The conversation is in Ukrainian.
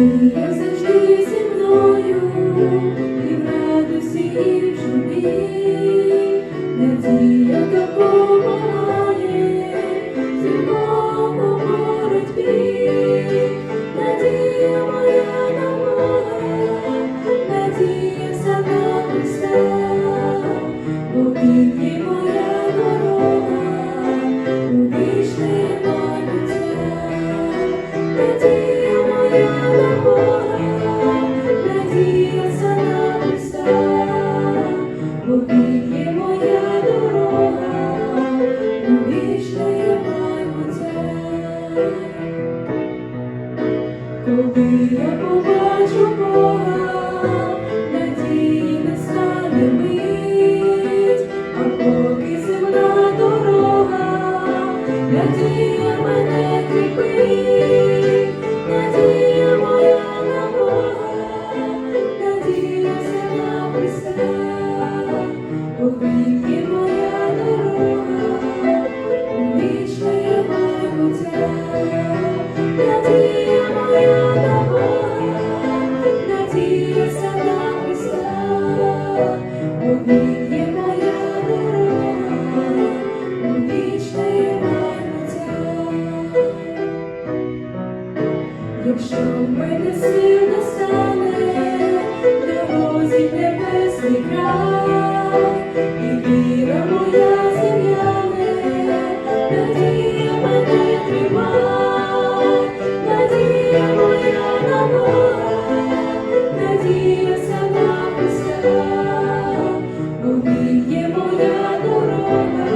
Ти завжди зі мною і в радості, і в журбі. Go be a Якщо мене сил не стане, дорозі в небесний край, і віра моя зім'яне, надія мене тримай, надія моя на Бога, надія вся на Христа, бо Він є моя дорога,